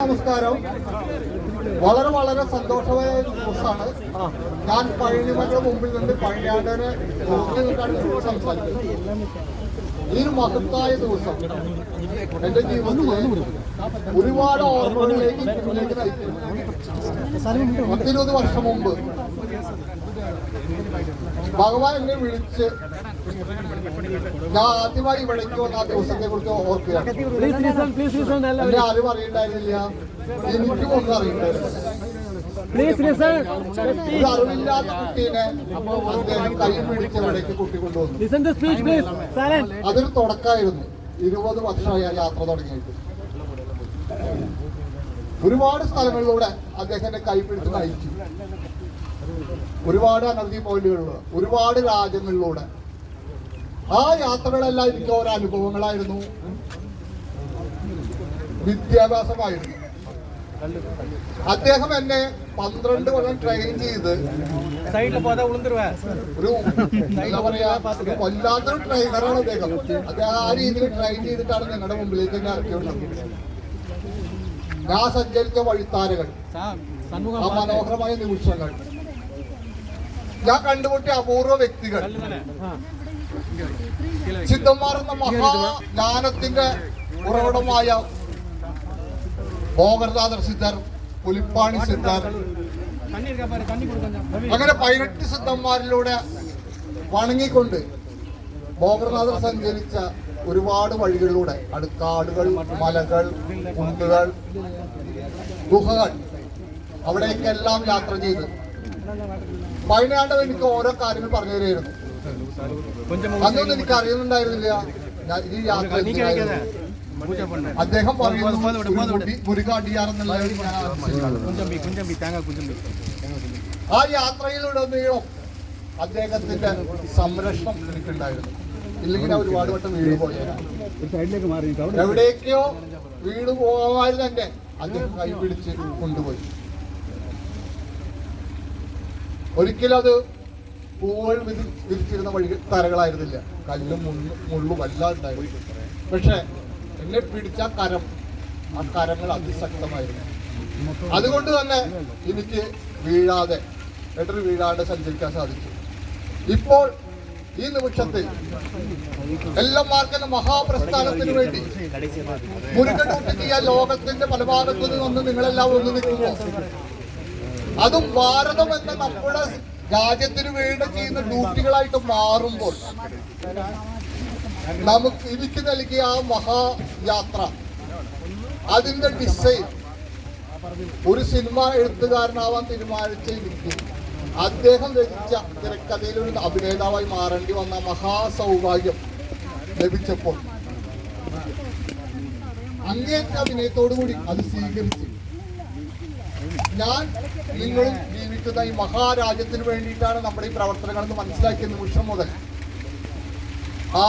നമസ്കാരം. വളരെ വളരെ സന്തോഷമായ ഒരു ദിവസമാണ്. ഞാൻ പഴനിമരുടെ മുമ്പിൽ നിന്ന് പഴയാടനെ നോക്കി ഈ ഒരു മഹത്തായ ദിവസം എന്റെ ജീവിതത്തിൽ ഒരുപാട് ഓർമ്മകളിലേക്ക് പത്തിരുപത് വർഷം മുമ്പ് ഭഗവാൻ എന്നെ വിളിച്ച് ഞാൻ ആദ്യമായി ഇവിടേക്ക് വന്ന ആ ദിവസത്തെ കുറിച്ച് ഓർക്കുകയാണ് ലിസൺ ലിസൺ എല്ലാവരും. ആരും അറിയണ്ടായിരുന്നില്ല. എനിക്കും ഒന്നും അറിയണ്ടായിരുന്നില്ല പ്ലീസ് ലിസൺ അറിവില്ലാത്ത കുട്ടീനെ അദ്ദേഹം കൈ പിടിച്ച് ഇവിടേക്ക് കൂട്ടിക്കൊണ്ടുവന്നു. Listen to speech please silent അതൊരു തുടക്കമായിരുന്നു. ഇരുപത് വർഷമായി ആ യാത്ര തുടങ്ങിയിട്ട്. ഒരുപാട് സ്ഥലങ്ങളിലൂടെ അദ്ദേഹം എന്നെ കൈ പിടിച്ച് നയിച്ചു. ഒരുപാട് അനന്തി പോയിന്റുകളിലൂടെ. ഒരുപാട് രാജ്യങ്ങളിലൂടെ. ആ യാത്രകളെല്ലാം എനിക്ക് ഓരോ അനുഭവങ്ങളായിരുന്നു. വിദ്യാഭ്യാസമായിരുന്നു. അദ്ദേഹം എന്നെ പന്ത്രണ്ട് കൊല്ലം ട്രെയിൻ ചെയ്ത് ഒരു എന്താ പറയാ വല്ലാത്തൊരു ട്രെയിനറാണ് അദ്ദേഹം. അദ്ദേഹം ആ രീതിയിൽ ട്രെയിൻ ചെയ്തിട്ടാണ് ഞങ്ങളുടെ മുമ്പിലേക്ക് തന്നെ ഇറക്കിയുള്ളത് ഞാൻ സഞ്ചരിച്ച വഴിത്താരകൾ മനോഹരമായ നിമിഷങ്ങൾ. ഞാൻ കണ്ടുമുട്ടിയ അപൂർവ വ്യക്തികൾ. സിദ്ധന്മാർ എന്ന മഹാജ്ഞാനത്തിന്റെ ഉറവിടമായ ഭോഗർദാദർ സിദ്ധർ പുലിപ്പാണി സിദ്ധർ. അങ്ങനെ പതിനെട്ട് സിദ്ധന്മാരിലൂടെ വണങ്ങിക്കൊണ്ട് ഭോഗർനാഥർ സഞ്ചരിച്ച ഒരുപാട് വഴികളിലൂടെ അടുക്കാടുകൾ മലകൾ കുണ്ടുകൾ ഗുഹകൾ അവിടേക്കെല്ലാം യാത്ര ചെയ്ത്. പതിനാണ്ടത് എനിക്ക് ഓരോ കാര്യങ്ങൾ പറഞ്ഞു തരുമായിരുന്നു. അതൊന്നും എനിക്ക് അറിയുന്നുണ്ടായിരുന്നില്ല. യാത്ര? അദ്ദേഹം. ആ യാത്രയിലുടനീളം അദ്ദേഹത്തിന്റെ സംരക്ഷണം എനിക്കുണ്ടായിരുന്നു. ഇല്ലെങ്കിൽ ഞാൻ ഒരുപാട് വട്ടം വീട് മാറി എവിടേക്കോ വീട് പോകാമായിരുന്നു തന്നെ അദ്ദേഹം കൈപിടിച്ച് കൊണ്ടുപോയി. ഒരിക്കലും അത് പൂവുകൾ വിരി വിരിച്ചിരുന്ന വഴി തരകളായിരുന്നില്ല. കല്ലും മുള്ളും മുള്ളും എല്ലാം ഉണ്ടായിരുന്നു. പക്ഷെ എന്നെ പിടിച്ച കരം ആ കരങ്ങൾ അതിശക്തമായിരുന്നു. അതുകൊണ്ട് തന്നെ എനിക്ക് വീഴാതെ എട്ടർ വീഴാതെ സഞ്ചരിക്കാൻ സാധിച്ചു. ഇപ്പോൾ ഈ നിമിഷത്തിൽ എല്ലാം മാർക്കുന്ന മഹാപ്രസ്ഥാനത്തിന് വേണ്ടി മുരുകൻ ആ ലോകത്തിന്റെ പല ഭാഗത്തു നിന്ന് നിങ്ങളെല്ലാം ഒന്ന് നിൽക്കുമോ അതും ഭാരതം എന്ന നമ്മുടെ രാജ്യത്തിന് വേണ്ടി ചെയ്യുന്ന ഡ്യൂട്ടികളായിട്ട് മാറുമ്പോൾ നമുക്ക് എനിക്ക് നൽകിയ ആ മഹായാത്ര അതിന്റെ ഡിസൈൻ ഒരു സിനിമ എഴുത്തുകാരനാവാൻ തീരുമാനിച്ച എനിക്ക്. അദ്ദേഹം രചിച്ച തിരക്കഥയിൽ ഒരു അഭിനേതാവായി മാറേണ്ടി വന്ന മഹാസൗഭാഗ്യം ലഭിച്ചപ്പോൾ അങ്ങേറ്റ അഭിനയത്തോടു കൂടി അത് സ്വീകരിച്ച്. ഞാൻ നിങ്ങളും ജീവിക്കുന്ന ഈ മഹാരാജ്യത്തിന് വേണ്ടിയിട്ടാണ് നമ്മുടെ ഈ പ്രവർത്തനങ്ങൾ മനസ്സിലാക്കിയ നിമിഷം മുതൽ ആ